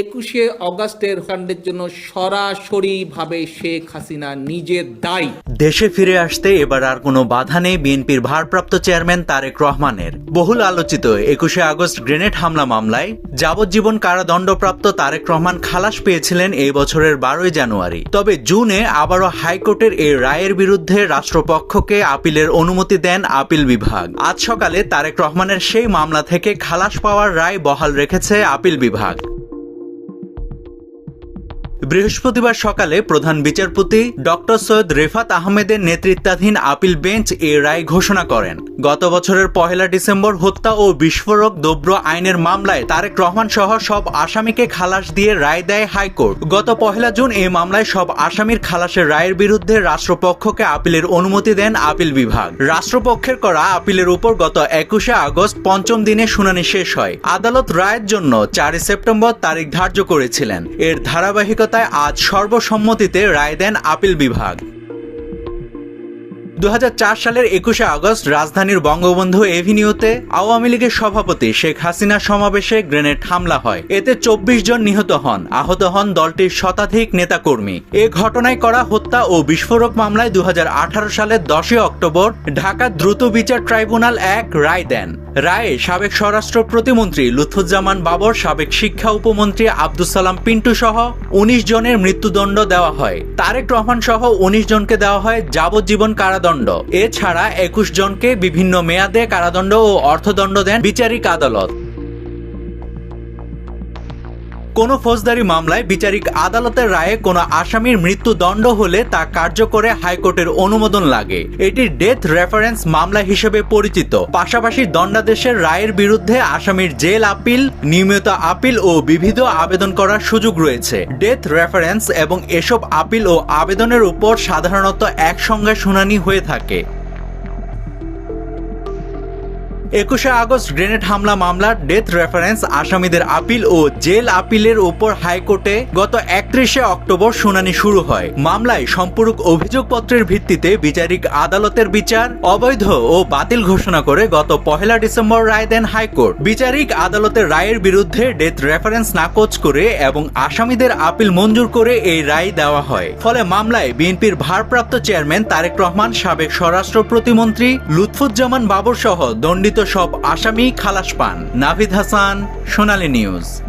একুশে অগাস্টের কাণ্ডের জন্য সরাসরিভাবে শেখ হাসিনা নিজে দায়ী। দেশে ফিরে আসতে এবার আর কোনো বাধা নেই বিএনপির ভারপ্রাপ্ত চেয়ারম্যান তারেক রহমানের। বহুল আলোচিত একুশে আগস্ট গ্রেনেড হামলা মামলায় যাবজ্জীবন কারাদণ্ডপ্রাপ্ত তারেক রহমান খালাস পেয়েছিলেন এই বছরের বারোই জানুয়ারি। তবে জুনে আবারও হাইকোর্টের এই রায়ের বিরুদ্ধে রাষ্ট্রপক্ষকে আপিলের অনুমতি দেন আপিল বিভাগ। আজ সকালে তারেক রহমানের সেই মামলা থেকে খালাস পাওয়ার রায় বহাল রেখেছে আপিল বিভাগ। বৃহস্পতিবার সকালে প্রধান বিচারপতি ডক্টর সৈয়দ রেফাত আহমেদের নেতৃত্বাধীন আপিল বেঞ্চ এ রায় ঘোষণা করেন। গত বছরের পহেলা ডিসেম্বর হত্যা ও বিস্ফোরক দ্রব্য আইনের মামলায় তারেক রহমান সহ সব আসামিকে খালাস দিয়ে রায় দেয় হাইকোর্ট। গত পহেলা জুন এই মামলায় সব আসামির খালাসের রায়ের বিরুদ্ধে রাষ্ট্রপক্ষকে আপিলের অনুমতি দেন আপিল বিভাগ। রাষ্ট্রপক্ষের করা আপিলের উপর গত একুশে আগস্ট পঞ্চম দিনে শুনানি শেষ হয়। আদালত রায়ের জন্য চারই সেপ্টেম্বর তারিখ ধার্য করেছিলেন। এর ধারাবাহিকতায় আজ সর্বসম্মতিতে রায় দেন আপিল বিভাগ। দু হাজার চার সালের একুশে আগস্ট রাজধানীর বঙ্গবন্ধু এভিনিউতে আওয়ামী লীগের সভাপতি শেখ হাসিনার সমাবেশে গ্রেনেড হামলা হয়। এতে চব্বিশ জন নিহত হন। আহত হন দলটির শতাধিক নেতাকর্মী। এ ঘটনায় করা হত্যা ও বিস্ফোরক মামলায় দু হাজার আঠারো সালের দশই অক্টোবর ঢাকা দ্রুত বিচার ট্রাইব্যুনাল এক রায় দেন। রায়ে সাবেক স্বরাষ্ট্র প্রতিমন্ত্রী লুৎফুজ্জামান বাবর, সাবেক শিক্ষা উপমন্ত্রী আব্দুল সালাম পিন্টু সহ উনিশ জনের মৃত্যুদণ্ড দেওয়া হয়। তারেক রহমান সহ উনিশ জনকে দেওয়া হয় যাবজ্জীবন কারাদণ্ড। এছাড়া একুশ জনকে বিভিন্ন মেয়াদে কারাদণ্ড ও অর্থদণ্ড দেন বিচারিক আদালত। কোনো ফৌজদারি মামলায় বিচারিক আদালতের রায়ে কোনো আসামির মৃত্যুদণ্ড হলে তা কার্যকরে হাইকোর্টের অনুমোদন লাগে। এটি ডেথ রেফারেন্স মামলা হিসেবে পরিচিত। পাশাপাশি দণ্ডাদেশের রায়ের বিরুদ্ধে আসামির জেল আপিল, নিয়মিত আপিল ও বিবিধ আবেদন করার সুযোগ রয়েছে। ডেথ রেফারেন্স এবং এসব আপিল ও আবেদনের উপর সাধারণত একসঙ্গে শুনানি হয়ে থাকে। একুশে আগস্ট গ্রেনেড হামলা মামলার ডেথ রেফারেন্স আসামিদের আপিল ও জেল আপিলের উপর হাইকোর্টে গত একত্রিশে অক্টোবর শুনানি শুরু হয়। মামলায় সম্পূরক অভিযোগপত্রের ভিত্তিতে বিচারিক আদালতের বিচার অবৈধ ও বাতিল ঘোষণা করে গত পহেলা ডিসেম্বর রায় দেন হাইকোর্ট। বিচারিক আদালতের রায়ের বিরুদ্ধে ডেথ রেফারেন্স নাকচ করে এবং আসামিদের আপিল মঞ্জুর করে এই রায় দেওয়া হয়। ফলে মামলায় বিএনপির ভারপ্রাপ্ত চেয়ারম্যান তারেক রহমান, সাবেক স্বরাষ্ট্র প্রতিমন্ত্রী লুৎফুজ্জামান বাবর সহ দণ্ডিত সব আসামি খালাস পান। নাভিদ হাসান সোনালী নিউজ।